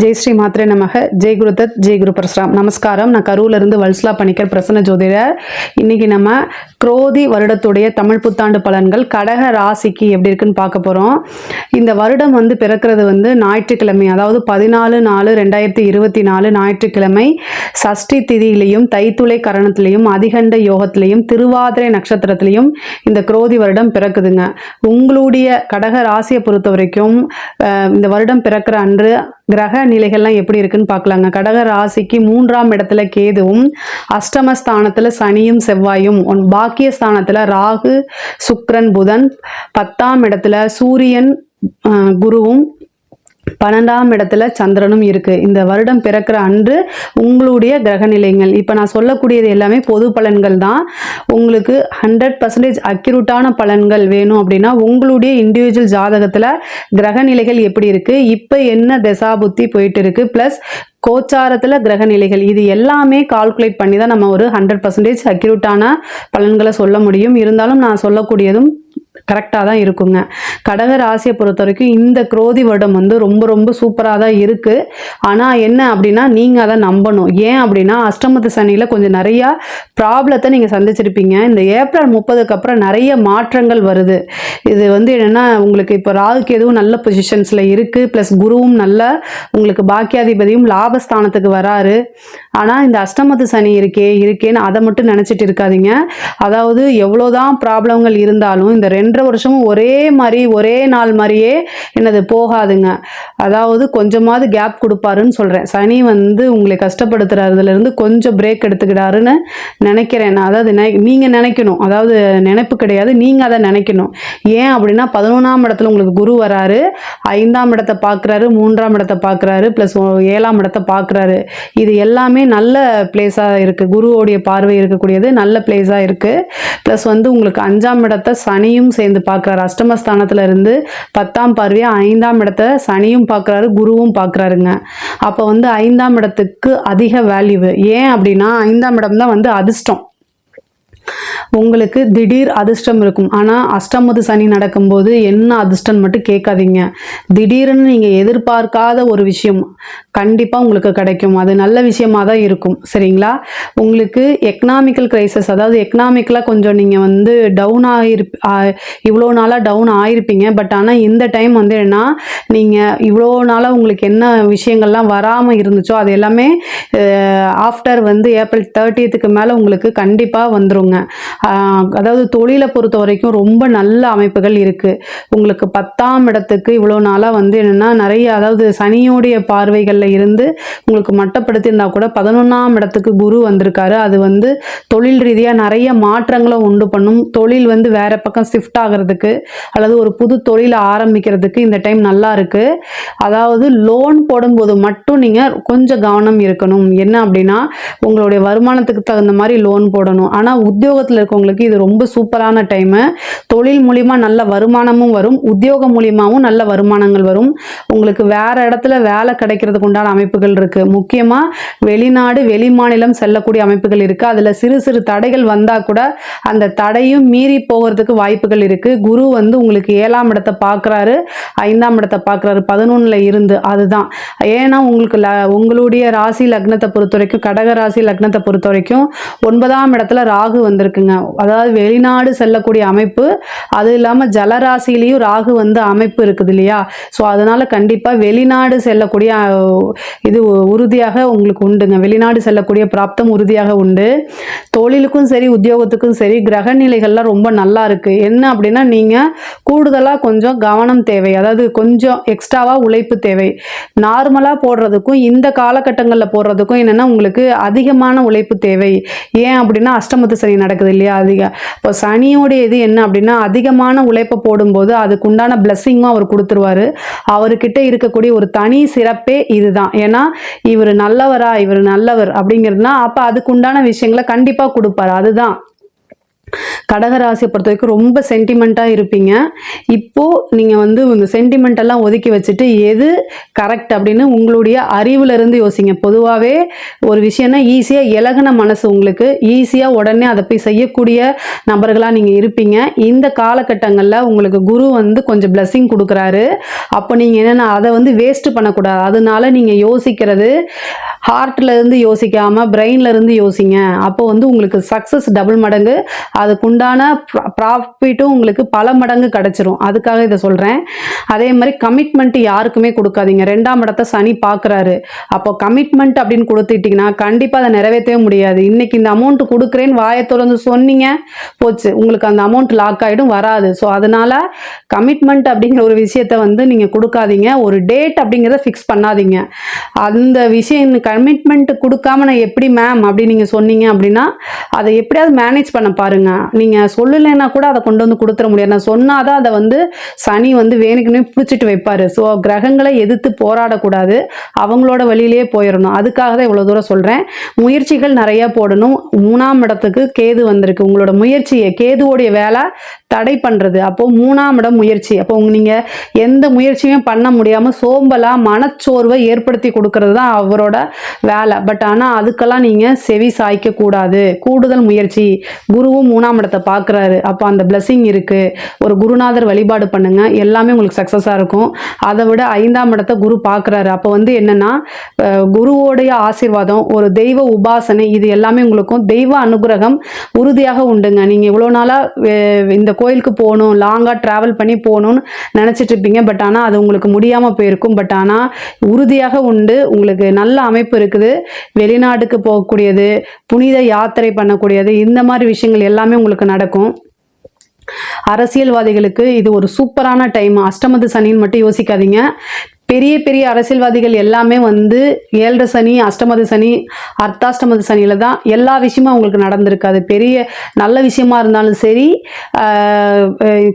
ஜெய் ஸ்ரீ மாத்ரே நமக. ஜெய் குருதத் ஜெய் குரு பரசுராம். நமஸ்காரம். நான் கரூர்ல இருந்து வல்ஸ்லா பணிக்கர் பிரசன்ன ஜோதிடர். இன்னைக்கு நம்ம குரோதி வருடத்துடைய தமிழ் புத்தாண்டு பலன்கள் கடக ராசிக்கு எப்படி இருக்குன்னு பார்க்க போகிறோம் இந்த வருடம் வந்து பிறக்கிறது வந்து ஞாயிற்றுக்கிழமை அதாவது பதினாலு நாலு ரெண்டாயிரத்தி இருபத்தி நாலு ஞாயிற்றுக்கிழமை சஷ்டி திதியிலையும் தைத்துளை கரணத்திலையும் அதிகண்ட யோகத்திலையும் திருவாதிரை நட்சத்திரத்திலையும் இந்த குரோதி வருடம் பிறக்குதுங்க. உங்களுடைய கடக ராசியை பொறுத்த வரைக்கும் இந்த வருடம் பிறக்கிற அன்று கிரக நிலைகள்லாம் எப்படி இருக்குன்னு பார்க்கலாங்க. கடக ராசிக்கு மூன்றாம் இடத்துல கேதுவும் அஷ்டமஸ்தானத்தில் சனியும் செவ்வாயும். ஒன் பாக்கிய ஸ்தானத்துல ராகு சுக்ரன் புதன். பத்தாம் இடத்துல சூரியன் குருவும் பன்னெண்டாம் இடத்துல சந்திரனும் இருக்கு. இந்த வருடம் பிறக்கிற அன்று உங்களுடைய கிரக நிலைகள் இப்போ நான் சொல்லக்கூடியது எல்லாமே பொது பலன்கள் தான். உங்களுக்கு ஹண்ட்ரட் பர்சன்டேஜ் அக்யூரேட்டான பலன்கள் வேணும் அப்படின்னா உங்களுடைய இண்டிவிஜுவல் ஜாதகத்தில் கிரக நிலைகள் எப்படி இருக்கு? இப்போ என்ன தசாபுத்தி போயிட்டு இருக்கு ப்ளஸ் கோச்சாரத்தில் கிரக நிலைகள் இது எல்லாமே கால்குலேட் பண்ணி தான் நம்ம ஒரு ஹண்ட்ரட் பர்சன்டேஜ் அக்யூரேட்டான பலன்களை சொல்ல முடியும். இருந்தாலும் நான் சொல்லக்கூடியதும் கரெக்டாக தான் இருக்குங்க. கடக ராசியை பொறுத்த வரைக்கும் இந்த குரோதி வருடம் வந்து ரொம்ப ரொம்ப சூப்பராக தான் இருக்குது ஆனால் என்ன அப்படின்னா நீங்கள் அதை நம்பணும். ஏன் அப்படின்னா அஷ்டமத்து சனியில் கொஞ்சம் நிறையா ப்ராப்ளத்தை நீங்கள் சந்திச்சிருப்பீங்க. இந்த ஏப்ரல் முப்பதுக்கு அப்புறம் நிறைய மாற்றங்கள் வருது. இது வந்து என்னென்னா உங்களுக்கு இப்போ ராகுக்கு எதுவும் நல்ல பொசிஷன்ஸில் இருக்குது ப்ளஸ் குருவும் நல்ல உங்களுக்கு பாக்கியாதிபதியும் லாபஸ்தானத்துக்கு வராரு. ஆனால் இந்த அஷ்டமத்து சனி இருக்கே இருக்கேன்னு அதை மட்டும் நினச்சிட்டு இருக்காதீங்க. அதாவது எவ்வளோதான் ப்ராப்ளங்கள் இருந்தாலும் இந்த ரெண்டரை வருஷமும் ஒரே மாதிரி ஒரே நாள் மாதிரியே என்னது போகாதுங்க. அதாவது கொஞ்சமாவது கேப் கொடுப்பாருன்னு சொல்கிறேன் சனி வந்து உங்களை கஷ்டப்படுத்துறதுலேருந்து கொஞ்சம் பிரேக் எடுத்துக்கிட்டாருன்னு நினைக்கிறேன் நான். அதாவது நீங்கள் நினைக்கணும். அதாவது நினைப்பு கிடையாது நீங்கள் அதை நினைக்கணும். ஏன் அப்படின்னா பதினொன்றாம் இடத்துல உங்களுக்கு குரு வராரு ஐந்தாம் இடத்தை பார்க்குறாரு மூன்றாம் இடத்தை பார்க்குறாரு ப்ளஸ் ஏழாம் இடத்தை பார்க்குறாரு. இது எல்லாமே நல்ல பிளேஸாக இருக்குது குருவோடைய பார்வை இருக்கக்கூடியது நல்ல பிளேஸாக இருக்குது ப்ளஸ் வந்து உங்களுக்கு அஞ்சாம் இடத்தை சனியும் சேர்ந்து பார்க்குறாரு. அஷ்டமஸ்தானத்தில் இருந்து பத்தாம் பார்வையாக ஐந்தாம் இடத்த சனியும் பார்க்குறாரு குருவும் பார்க்குறாருங்க. அப்போ வந்து ஐந்தாம் இடத்துக்கு அதிக வேல்யூ ஏன் அப்படின்னா ஐந்தாம் இடம் தான் வந்து அதிர்ஷ்டம். உங்களுக்கு திடீர் அதிர்ஷ்டம் இருக்கும். ஆனால் அஷ்டமது சனி நடக்கும்போது என்ன அதிர்ஷ்டம் மட்டும் கேட்காதீங்க. திடீர்னு நீங்கள் எதிர்பார்க்காத ஒரு விஷயம் கண்டிப்பாக உங்களுக்கு கிடைக்கும். அது நல்ல விஷயமா தான் இருக்கும். சரிங்களா? உங்களுக்கு எக்கனாமிக்கல் கிரைசஸ் அதாவது எக்கனாமிக்கலாக கொஞ்சம் நீங்கள் வந்து டவுன் ஆகிருப் இவ்வளோ நாளாக டவுன் ஆகிருப்பீங்க பட் ஆனால் இந்த டைம் வந்து என்ன நீங்கள் இவ்வளோ நாளாக உங்களுக்கு என்ன விஷயங்கள்லாம் வராமல் இருந்துச்சோ அது எல்லாமே ஆஃப்டர் வந்து ஏப்ரல் தேர்ட்டியத்துக்கு மேலே உங்களுக்கு கண்டிப்பாக வந்துருங்க. ஆஹ் அதாவது தொழிலை பொறுத்த வரைக்கும் ரொம்ப நல்ல அமைப்புகள் இருக்குது உங்களுக்கு பத்தாம் இடத்துக்கு இவ்வளோ நாளாக வந்து என்னென்னா நிறைய அதாவது சனியோடைய பார்வைகளில் இருந்து உங்களுக்கு மட்டப்படுத்தியிருந்தால் கூட பதினொன்றாம் இடத்துக்கு குரு வந்திருக்காரு. அது வந்து தொழில் ரீதியாக நிறைய மாற்றங்களை உண்டு பண்ணும். தொழில் வந்து வேறு பக்கம் ஷிஃப்ட் ஆகிறதுக்கு அல்லது ஒரு புது தொழிலை ஆரம்பிக்கிறதுக்கு இந்த டைம் நல்லா இருக்குது அதாவது லோன் போடும்போது மட்டும் நீங்கள் கொஞ்சம் கவனம் இருக்கணும். என்ன அப்படின்னா உங்களுடைய வருமானத்துக்கு தகுந்த மாதிரி லோன் போடணும். ஆனால் உத்தியோகத்தில் இருக்கவங்களுக்கு இது ரொம்ப சூப்பரான டைமு தொழில் மூலிமா நல்ல வருமானமும் வரும். உத்தியோகம் மூலியமாகவும் நல்ல வருமானங்கள் வரும். உங்களுக்கு வேற இடத்துல வேலை கிடைக்கிறதுக்கு உண்டான அமைப்புகள் இருக்கு. முக்கியமாக வெளிநாடு வெளி மாநிலம் செல்லக்கூடிய அமைப்புகள் இருக்கு. அதில் சிறு சிறு தடைகள் வந்தால் கூட அந்த தடையும் மீறி போகிறதுக்கு வாய்ப்புகள் இருக்கு. குரு வந்து உங்களுக்கு ஏழாம் இடத்தை பார்க்குறாரு ஐந்தாம் இடத்தை பார்க்குறாரு பதினொன்றில் இருந்து. அதுதான். ஏன்னா உங்களுக்கு ல உங்களுடைய ராசி லக்னத்தை பொறுத்த வரைக்கும் கடக ராசி லக்னத்தை பொறுத்த வரைக்கும் ஒன்பதாம் இடத்துல ராகு வந்து வந்திருக்குங்க. அதாவது வெளிநாடு செல்லக்கூடிய அமைப்பு அது இல்லாமல் ஜலராசிலையும் ராகு வந்து அமைப்பு இருக்குது இல்லையா? ஸோ அதனால் கண்டிப்பாக வெளிநாடு செல்லக்கூடிய இது உறுதியாக உங்களுக்கு உண்டுங்க. வெளிநாடு செல்லக்கூடிய பிராப்தம் உறுதியாக உண்டு. தொழிலுக்கும் சரி உத்தியோகத்துக்கும் சரி கிரக நிலைகள்லாம் ரொம்ப நல்லா இருக்குது என்ன அப்படின்னா நீங்கள் கூடுதலாக கொஞ்சம் கவனம் தேவை. அதாவது கொஞ்சம் எக்ஸ்ட்ராவாக உழைப்பு தேவை. நார்மலாக போடுறதுக்கும் இந்த காலகட்டங்களில் போடுறதுக்கும் என்னென்னா உங்களுக்கு அதிகமான உழைப்பு தேவை. ஏன் அப்படின்னா அஷ்டமத்து சனி நடக்குது இல்லையா? அதிக இப்போ சனியோடைய இது என்ன அப்படின்னா அதிகமான உழைப்பை போடும்போது அதுக்குண்டான பிளஸ்ஸிங்கும் அவர் கொடுத்துருவாரு. அவர்கிட்ட இருக்கக்கூடிய ஒரு தனி சிறப்பே இதுதான். ஏன்னா இவர் நல்லவரா இவர் நல்லவர் அப்படிங்கிறதுனா அப்போ அதுக்கு உண்டான விஷயங்களை கண்டிப்பாக கொடுப்பாரு. அதுதான். கடகராசியை பொறுத்த வரைக்கும் ரொம்ப சென்டிமெண்ட்டாக இருப்பீங்க. இப்போது நீங்கள் வந்து இந்த sentiment ஒதுக்கி வச்சுட்டு எது கரெக்ட் அப்படின்னு உங்களுடைய அறிவிலிருந்து யோசிங்க. பொதுவாகவே ஒரு விஷயம்னா ஈஸியாக இலகின மனசு உங்களுக்கு ஈஸியாக உடனே அதை போய் செய்யக்கூடிய நபர்களாக நீங்கள் இருப்பீங்க. இந்த காலகட்டங்களில் உங்களுக்கு குரு வந்து கொஞ்சம் பிளஸ்ஸிங் கொடுக்குறாரு. அப்போ நீங்கள் என்னென்னா அதை வந்து வேஸ்ட் பண்ணக்கூடாது. அதனால நீங்கள் யோசிக்கிறது ஹார்ட்லேருந்து இருந்து யோசிக்காம இருந்து யோசிங்க. அப்போ வந்து உங்களுக்கு சக்ஸஸ் டபுள் மடங்கு அதுக்குண்டான ப்ராஃபிட்டும் உங்களுக்கு பல மடங்கு கிடைச்சிரும். அதுக்காக இதை சொல்கிறேன் அதே மாதிரி கமிட்மெண்ட் யாருக்குமே கொடுக்காதீங்க. ரெண்டாம் இடத்த சனி பார்க்குறாரு அப்போ கமிட்மெண்ட் அப்படின்னு கொடுத்துட்டிங்கன்னா கண்டிப்பாக அதை நிறைவேற்றவே முடியாது. இன்னைக்கு இந்த அமௌண்ட் கொடுக்குறேன்னு வாயை திறந்து சொன்னீங்க போச்சு. உங்களுக்கு அந்த அமௌண்ட் லாக் ஆகிடும் வராது. ஸோ அதனால கமிட்மெண்ட் அப்படிங்கிற ஒரு விஷயத்த வந்து நீங்கள் கொடுக்காதீங்க. ஒரு டேட் அப்படிங்கிறத ஃபிக்ஸ் பண்ணாதீங்க. அந்த விஷயம் கமிட்மெண்ட் கொடுக்காம நான் எப்படி மேம் அப்படி நீங்கள் சொன்னீங்க அப்படின்னா அதை எப்படியாவது மேனேஜ் பண்ண பாருங்க நீங்கள் சொல்லலைன்னா கூட அதை கொண்டு வந்து கொடுத்துட முடியாது. நான் சொன்னாதான் அதை வந்து சனி வந்து வேணுக்குன்னே பிடிச்சிட்டு வைப்பார். ஸோ கிரகங்களை எதிர்த்து போராடக்கூடாது. அவங்களோட வழியிலேயே போயிடணும். அதுக்காக தான் இவ்வளோ தூரம் சொல்கிறேன் முயற்சிகள் நிறைய போடணும். மூணாம் இடத்துக்கு கேது வந்திருக்கு. உங்களோட முயற்சியை கேதுவோடைய வேலை தடை பண்ணுறது அப்போது மூணாம் இடம் முயற்சி. அப்போ நீங்கள் எந்த முயற்சியும் பண்ண முடியாமல் சோம்பலாக மனச்சோர்வை ஏற்படுத்தி கொடுக்கறது தான் அவரோட வேலை. பட் ஆனால் அதுக்கெல்லாம் நீங்கள் செவி சாய்க்க கூடாது கூடுதல் முயற்சி. குருவும் மூணாம் இடத்தை பார்க்குறாரு. அப்போ அந்த பிளஸ்ஸிங் இருக்குது ஒரு குருநாதர் வழிபாடு பண்ணுங்கள் எல்லாமே உங்களுக்கு சக்ஸஸாக இருக்கும். அதை விட ஐந்தாம் இடத்தை குரு பார்க்குறாரு. அப்போ வந்து என்னென்னா குருவோடைய ஆசீர்வாதம் ஒரு தெய்வ உபாசனை இது எல்லாமே உங்களுக்கும் தெய்வ அனுகிரகம் உறுதியாக உண்டுங்க. நீங்கள் இவ்வளோ நாளாக இந்த கோயிலுக்கு போகணும் லாங்காக ட்ராவல் பண்ணி போகணும்னு நினச்சிட்டு இருப்பீங்க. பட் ஆனால் அது உங்களுக்கு முடியாமல் போயிருக்கும். பட் ஆனால் உறுதியாக உண்டு. உங்களுக்கு நல்ல அமைப்பு இருக்குது. வெளிநாட்டுக்கு போகக்கூடியது புனித யாத்திரை பண்ணக்கூடியது இந்த மாதிரி விஷயங்கள் எல்லாமே உங்களுக்கு நடக்கும். அரசியல்வாதிகளுக்கு இது ஒரு சூப்பரான டைம் அஷ்டமத்து சனின்னு மட்டும் யோசிக்காதீங்க. பெரிய பெரிய அரசியல்வாதிகள் எல்லாமே வந்து ஏழரை சனி அஷ்டமது சனி அர்த்தாஷ்டமது சனியில் தான் எல்லா விஷயமும் அவங்களுக்கு நடந்திருக்கு அது பெரிய நல்ல விஷயமா இருந்தாலும் சரி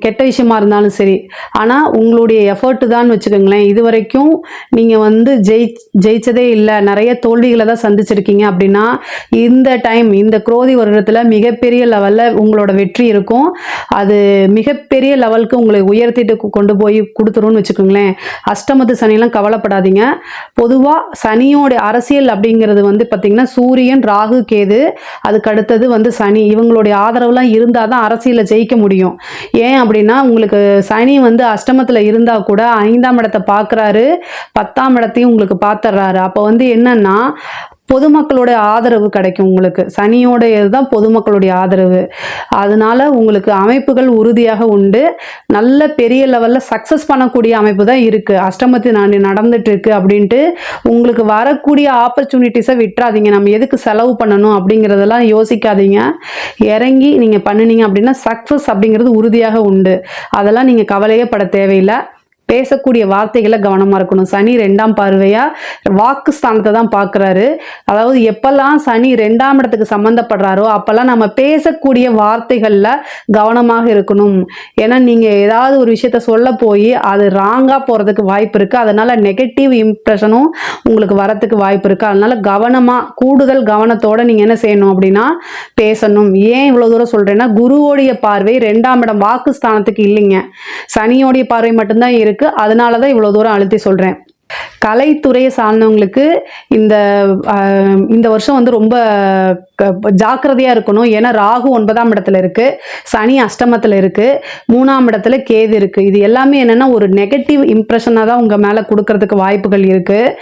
கெட்ட விஷயமா இருந்தாலும் சரி. ஆனால் உங்களுடைய எஃபர்ட் தான் வச்சுக்கோங்களேன். இது வரைக்கும் நீங்கள் வந்து ஜெயி ஜெயிச்சதே இல்லை. நிறைய தோல்விகளை தான் சந்திச்சிருக்கீங்க அப்படின்னா இந்த டைம் இந்த குரோதி வருடத்தில் மிகப்பெரிய லெவலில் உங்களோட வெற்றி இருக்கும். அது மிகப்பெரிய லெவலுக்கு உங்களை உயர்த்திட்டு கொண்டு போய் கொடுத்துருன்னு வச்சுக்கோங்களேன். அஷ்டமத்து சனிலாம் கவலைப்படாதீங்க. பொதுவாக சனியோட அரசியல் அப்படிங்கிறது வந்து பார்த்திங்கன்னா சூரியன் ராகு கேது அதுக்கு அடுத்தது வந்து சனி. இவங்களுடைய ஆதரவுலாம் இருந்தால் தான் அரசியலில் ஜெயிக்க முடியும். ஏன் அப்படின்னா உங்களுக்கு சனி வந்து அஷ்டமத்தில் இருந்தால் கூட ஐந்தாம் இடத்தை பார்க்குறாரு பத்தாம் இடத்தையும் உங்களுக்கு பார்த்துட்றாரு அப்போ வந்து என்னன்னா பொதுமக்களுடைய ஆதரவு கிடைக்கும் உங்களுக்கு. சனியோடையது இதுதான் பொதுமக்களுடைய ஆதரவு. அதனால உங்களுக்கு அமைப்புகள் உறுதியாக உண்டு. நல்ல பெரிய லெவலில் சக்ஸஸ் பண்ணக்கூடிய அமைப்பு தான் இருக்குது அஷ்டமத்து நான் நடந்துட்டு இருக்கு அப்படின்ட்டு உங்களுக்கு வரக்கூடிய ஆப்பர்ச்சுனிட்டிஸை விட்டுறாதீங்க. நம்ம எதுக்கு செலவு பண்ணணும் அப்படிங்கிறதெல்லாம் யோசிக்காதீங்க. இறங்கி நீங்கள் பண்ணுனீங்க அப்படின்னா சக்ஸஸ் அப்படிங்கிறது உறுதியாக உண்டு. அதெல்லாம் நீங்கள் கவலையே பட தேவையில்லை. பேசக்கூடிய வார்த்தைகளை கவனமாக இருக்கணும். சனி ரெண்டாம் பார்வையாக வாக்கு ஸ்தானத்தை தான் பார்க்குறாரு. அதாவது எப்பெல்லாம் சனி ரெண்டாம் இடத்துக்கு சம்மந்தப்படுறாரோ அப்போல்லாம் நம்ம பேசக்கூடிய வார்த்தைகளில் கவனமாக இருக்கணும். ஏன்னா நீங்கள் ஏதாவது ஒரு விஷயத்த சொல்ல போய் அது ராங்காக போகிறதுக்கு வாய்ப்பு இருக்குது அதனால் நெகட்டிவ் இம்ப்ரெஷனும் உங்களுக்கு வரத்துக்கு வாய்ப்பு இருக்குது அதனால் கவனமாக கூடுதல் கவனத்தோடு நீங்கள் என்ன செய்யணும் அப்படின்னா பேசணும். ஏன் இவ்வளோ தூரம் சொல்கிறேன்னா குருவோடைய பார்வை ரெண்டாம் இடம் வாக்கு ஸ்தானத்துக்கு இல்லைங்க. சனியோடைய பார்வை மட்டும்தான் இருக்குது அதனால தான் இவ்வளோ தூரம் அழுத்தி சொல்கிறேன் கலைத்துறையை சார்ந்தவங்களுக்கு இந்த இந்த வருஷம் வந்து ரொம்ப ஜாக்கிரதையாக இருக்கணும். ஏன்னா ராகு ஒன்பதாம் இடத்துல இருக்குது சனி அஷ்டமத்தில் இருக்குது மூணாம் இடத்துல கேது இருக்குது இது எல்லாமே என்னென்னா ஒரு நெகட்டிவ் இம்ப்ரெஷனாக தான் உங்கள் மேலே கொடுக்கறதுக்கு வாய்ப்புகள் இருக்குது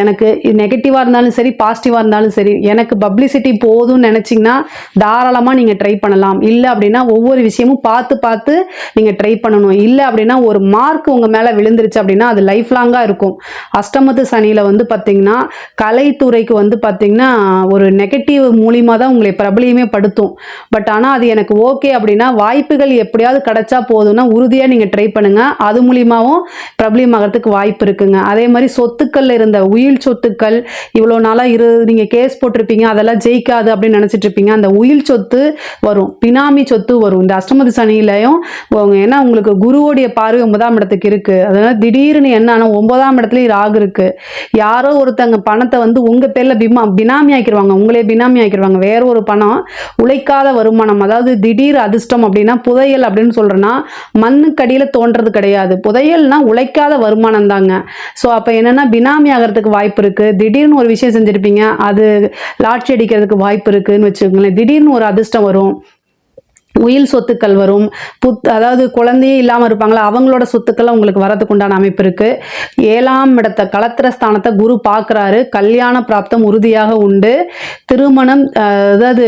எனக்கு நெகட்டிவாக இருந்தாலும் சரி பாசிட்டிவாக இருந்தாலும் சரி எனக்கு பப்ளிசிட்டி போதும்னு நினச்சிங்கன்னா தாராளமாக நீங்கள் ட்ரை பண்ணலாம். இல்லை அப்படின்னா ஒவ்வொரு விஷயமும் பார்த்து பார்த்து நீங்கள் ட்ரை பண்ணணும். இல்லை அப்படின்னா ஒரு மார்க் உங்கள் மேலே விழுந்துருச்சு அப்படின்னா அது லைஃப் லாங்காக இருக்கும். அஷ்டமத்து சனியில் வந்து பார்த்தீங்கன்னா கலைத்துறைக்கு வந்து பார்த்தீங்கன்னா ஒரு நெகட்டிவ் மூலியமாக தான் உங்களை பிரபலியமே படுத்தும். பட் ஆனால் அது எனக்கு ஓகே அப்படின்னா வாய்ப்புகள் எப்படியாவது கிடைச்சா போதும்னா உறுதியாக நீங்கள் ட்ரை பண்ணுங்கள் அது மூலியமாகவும் பிரபலியமாகறதுக்கு வாய்ப்பு இருக்குங்க. அதே மாதிரி சொத்துக்கள் இருந்த உயில் சொத்துக்கள் இவ்வளோ நாளாக இரு நீங்கள் கேஸ் போட்டிருப்பீங்க அதெல்லாம் ஜெயிக்காது அப்படின்னு நினச்சிட்டு இருப்பீங்க. அந்த உயில் சொத்து வரும். பினாமி சொத்து வரும். இந்த அஷ்டமதி சனியிலையும் ஏன்னா உங்களுக்கு குருவோடைய பார்வை ஒன்பதாம் இடத்துக்கு இருக்குது அதனால் திடீர்னு என்னன்னா ஒன்பதாம் இடத்துலையும் ராகு ராகு இருக்கு யாரோ ஒருத்தங்க பணத்தை வந்து உங்க பேர்ல பிமா பினாமி ஆக்கிடுவாங்க உங்களே பினாமி ஆக்கிடுவாங்க வேற ஒரு பணம் உழைக்காத வருமானம். அதாவது திடீர் அதிர்ஷ்டம் அப்படின்னா புதையல் அப்படின்னு சொல்றேன்னா மண்ணுக்கடியில தோன்றது கிடையாது. புதையல்னா உழைக்காத வருமானம் தாங்க. ஸோ அப்போ என்னன்னா பினாமி ஆகிறதுக்கு வாய்ப்பு இருக்கு. திடீர்னு ஒரு விஷயம் செஞ்சிருப்பீங்க. அது லாட்சி அடிக்கிறதுக்கு வாய்ப்பு இருக்குன்னு வச்சுக்கோங்களேன். திடீர்னு ஒரு அதிர்ஷ்டம் வரும். உயில் சொத்துக்கள் வரும். புத் அதாவது குழந்தையே இல்லாமல் இருப்பாங்களா அவங்களோட சொத்துக்கள்லாம் உங்களுக்கு வரதுக்கு உண்டான அமைப்பு இருக்குது ஏழாம் இடத்த களத்திர ஸ்தானத்தை குரு பார்க்குறாரு. கல்யாண பிராப்தம் உறுதியாக உண்டு. திருமணம் அதாவது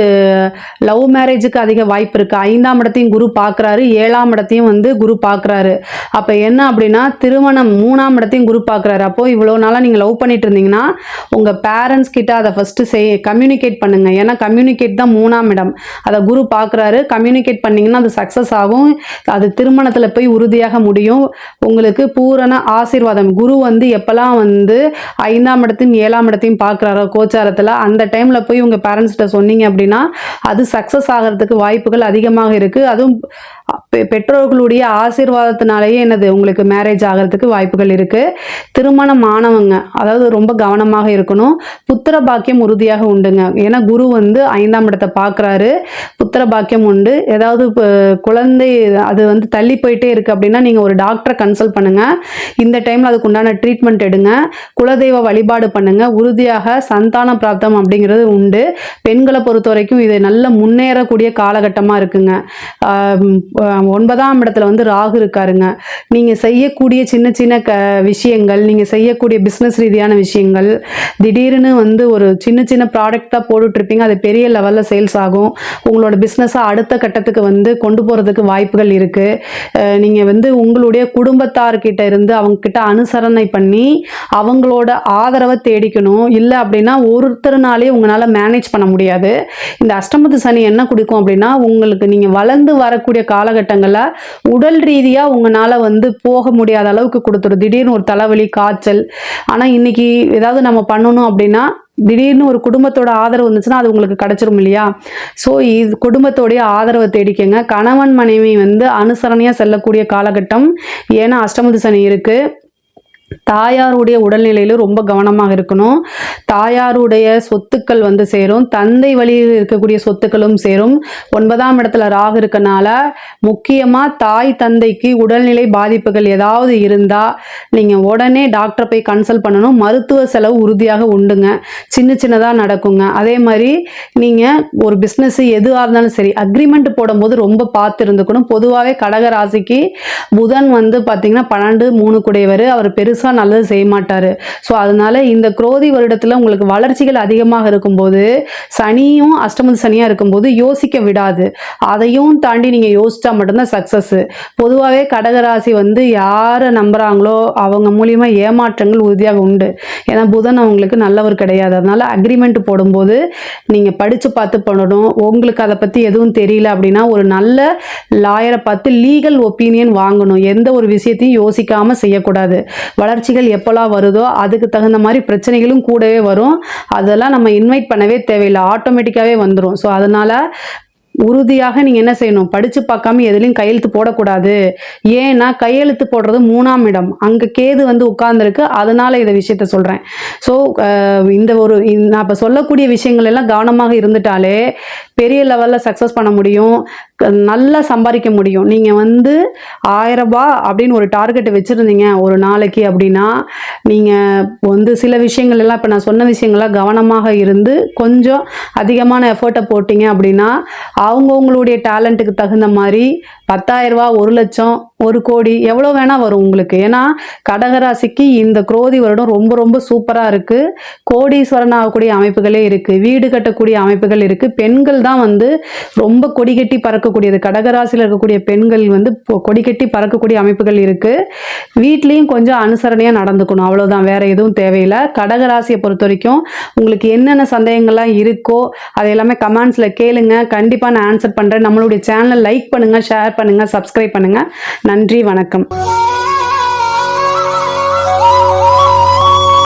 லவ் மேரேஜுக்கு அதிக வாய்ப்பு இருக்குது ஐந்தாம் இடத்தையும் குரு பார்க்குறாரு. ஏழாம் இடத்தையும் வந்து குரு பார்க்குறாரு. அப்போ என்ன அப்படின்னா திருமணம் மூணாம் இடத்தையும் குரு பார்க்குறாரு. அப்போ இவ்வளோ நாளாக நீங்கள் லவ் பண்ணிட்டு இருந்தீங்கன்னா உங்கள் பேரண்ட்ஸ் கிட்ட அதை ஃபஸ்ட்டு செய் கம்யூனிகேட் பண்ணுங்கள் ஏன்னா கம்யூனிகேட் தான் மூணாம் இடம். அதை குரு பார்க்குறாரு. கம்யூனிகேட் பண்ணீங்கன்னா அது சக்ஸஸ் ஆகும். அது திருமணத்தில் போய் உறுதியாக முடியும். உங்களுக்கு பூரண ஆசீர்வாதம். குரு வந்து எப்போல்லாம் வந்து ஐந்தாம் இடத்தையும் ஏழாம் இடத்தையும் பார்க்குறாரோ கோச்சாரத்தில் அந்த டைமில் போய் உங்கள் பேரண்ட்ஸ்கிட்ட சொன்னீங்க அப்படின்னா அது சக்ஸஸ் ஆகிறதுக்கு வாய்ப்புகள் அதிகமாக இருக்குது அதுவும் பெற்றோர்களுடைய ஆசீர்வாதத்தினாலேயே என்னது உங்களுக்கு மேரேஜ் ஆகிறதுக்கு வாய்ப்புகள் இருக்குது திருமணம் ஆனவங்க அதாவது ரொம்ப கவனமாக இருக்கணும். புத்திர பாக்கியம் உறுதியாக உண்டுங்க. ஏன்னா குரு வந்து ஐந்தாம் இடத்தை பார்க்குறாரு புத்திர பாக்கியம் உண்டு. ஏதாவது இப்போ குழந்தை அது வந்து தள்ளி போயிட்டே இருக்குது அப்படின்னா நீங்கள் ஒரு டாக்டரை கன்சல்ட் பண்ணுங்கள் இந்த டைமில் அதுக்கு உண்டான ட்ரீட்மெண்ட் எடுங்க. குலதெய்வ வழிபாடு பண்ணுங்கள் உறுதியாக சந்தான பிராப்தம் அப்படிங்கிறது உண்டு. பெண்களை பொறுத்த வரைக்கும் இது நல்ல முன்னேறக்கூடிய காலகட்டமாக இருக்குங்க. ஒன்பதாம் இடத்துல வந்து ராகு இருக்காருங்க. நீங்கள் செய்யக்கூடிய சின்ன சின்ன க விஷயங்கள் நீங்கள் செய்யக்கூடிய பிஸ்னஸ் ரீதியான விஷயங்கள் திடீர்னு வந்து ஒரு சின்ன சின்ன ப்ராடக்டாக போட்டுட்ருப்பீங்க. அது பெரிய லெவலில் சேல்ஸ் ஆகும். உங்களோட பிஸ்னஸை அடுத்த கட்டத்துக்கு வந்து கொண்டு போகிறதுக்கு வாய்ப்புகள் இருக்குது நீங்கள் வந்து உங்களுடைய குடும்பத்தார்கிட்ட இருந்து அவங்கக்கிட்ட அனுசரணை பண்ணி அவங்களோட ஆதரவை தேடிக்கணும். இல்லை அப்படின்னா ஒருத்தர்னாலே உங்களால் மேனேஜ் பண்ண முடியாது. இந்த அஷ்டமத்து சனி என்ன கொடுக்கும் அப்படின்னா உங்களுக்கு நீங்கள் வளர்ந்து வரக்கூடிய காலகட்டம் காலகட்டங்களில் உடல் ரீதியாக உங்களால் வந்து போக முடியாத அளவுக்கு கொடுத்துரும். திடீர்னு ஒரு தலைவலி காய்ச்சல். ஆனால் இன்னைக்கு ஏதாவது நம்ம பண்ணணும் அப்படின்னா திடீர்னு ஒரு குடும்பத்தோட ஆதரவு வந்துச்சுன்னா அது உங்களுக்கு கிடைச்சிரும் இல்லையா? ஸோ இது குடும்பத்தோடைய ஆதரவை தேடிக்கங்க. கணவன் மனைவி வந்து அனுசரணையாக செல்லக்கூடிய காலகட்டம். ஏன்னா அஷ்டமதி சனி இருக்குது தாயாருடைய உடல்நிலையில ரொம்ப கவனமாக இருக்கணும். தாயாருடைய சொத்துக்கள் வந்து சேரும். தந்தை வழியில் இருக்கக்கூடிய சொத்துக்களும் சேரும். ஒன்பதாம் இடத்துல ராகு இருக்கனால முக்கியமாக தாய் தந்தைக்கு உடல்நிலை பாதிப்புகள் ஏதாவது இருந்தால் நீங்கள் உடனே டாக்டரை போய் கன்சல்ட் பண்ணணும். மருத்துவ செலவு உறுதியாக உண்டுங்க. சின்ன சின்னதாக நடக்குங்க. அதே மாதிரி நீங்கள் ஒரு பிஸ்னஸ் எதுவாக இருந்தாலும் சரி அக்ரிமெண்ட் போடும்போது ரொம்ப பார்த்து இருந்துக்கணும். பொதுவாகவே கடக ராசிக்கு புதன் வந்து பார்த்தீங்கன்னா பன்னெண்டு மூணு குடையவர். அவர் பெருசாக நல்லது செய்ய மாட்டார். ஸோ அதனால் இந்த குரோதி வருடத்தில் உங்களுக்கு வளர்ச்சிகள் அதிகமாக இருக்கும்போது சனியும் அஷ்டமது சனியாக இருக்கும்போது யோசிக்க விடாது. அதையும் தாண்டி நீங்கள் யோசிச்சா மட்டும்தான் சக்ஸஸ் பொதுவாகவே கடகராசி வந்து யாரை நம்புகிறாங்களோ அவங்க மூலியமா ஏமாற்றங்கள் உறுதியாக உண்டு. ஏன்னா புதன் அவங்களுக்கு நல்லவர் கிடையாது. அதனால அக்ரிமெண்ட் போடும்போது நீங்கள் படித்து பார்த்து பண்ணணும். உங்களுக்கு அதை பற்றி எதுவும் தெரியல அப்படின்னா ஒரு நல்ல லாயரை பார்த்து லீகல் ஒப்பீனியன் வாங்கணும். எந்த ஒரு விஷயத்தையும் யோசிக்காமல் செய்யக்கூடாது. வளர்ச்சிகள் எப்போல்லாம் வருதோ அதுக்கு தகுந்த மாதிரி பிரச்சனைகளும் கூடவே வரும். அதெல்லாம் நம்ம இன்வைட் பண்ணவே தேவையில்லை. ஆட்டோமேட்டிக்காகவே வந்துடும் ஸோ அதனால் உறுதியாக நீங்கள் என்ன செய்யணும்? படித்து பார்க்காம எதுலேயும் கையெழுத்து போடக்கூடாது. ஏன்னா கையெழுத்து போடுறது மூணாம் இடம். அங்கே கேது வந்து உட்கார்ந்துருக்கு. அதனால இதை விஷயத்த சொல்கிறேன் ஸோ இந்த ஒரு நான் இப்போ சொல்லக்கூடிய விஷயங்கள் எல்லாம் கவனமாக இருந்துட்டாலே பெரிய லெவலில் சக்ஸஸ் பண்ண முடியும். க- நல்லா சம்பாதிக்க முடியும். நீங்கள் வந்து ஆயிரம் ரூபாய் அப்படின்னு ஒரு டார்கெட் வச்சுருந்தீங்க ஒரு நாளைக்கு அப்படின்னா நீங்கள் வந்து சில விஷயங்கள் எல்லாம் இப்போ நான் சொன்ன விஷயங்கள்லாம் கவனமாக இருந்து கொஞ்சம் அதிகமான எஃபர்ட்டை போட்டிங்க அப்படின்னா அவங்கவுங்களுடைய டேலண்ட்டுக்கு தகுந்த மாதிரி பத்தாயிரம் ஒரு லட்சம் ஒரு கோடி எவ்வளோ வேணால் வரும் உங்களுக்கு. ஏன்னா கடகராசிக்கு இந்த குரோதி வருடம் ரொம்ப ரொம்ப சூப்பராக இருக்குது கோடீஸ்வரன் ஆகக்கூடிய அமைப்புகளே இருக்குது வீடு கட்டக்கூடிய அமைப்புகள் இருக்குது பெண்கள் தான் வந்து ரொம்ப கொடி கட்டி பறக்கக்கூடியது. கடகராசியில் இருக்கக்கூடிய பெண்கள் வந்து பொ- கொடி கட்டி பறக்கக்கூடிய அமைப்புகள் இருக்குது வீட்லேயும் கொஞ்சம் அனுசரணையாக நடந்துக்கணும். அவ்வளோதான் வேறு எதுவும் தேவையில்லை. கடகராசியை பொறுத்த வரைக்கும் உங்களுக்கு என்னென்ன சந்தேகங்கள்லாம் இருக்கோ அதை எல்லாமே கமெண்ட்ஸில் கேளுங்க. கண்டிப்பாக நான் ஆன்சர் பண்ணுறேன் நம்மளுடைய சேனலை லைக் பண்ணுங்கள் ஷேர் பண்ணுங்கள் சப்ஸ்கிரைப் பண்ணுங்கள் நன்றி வணக்கம்.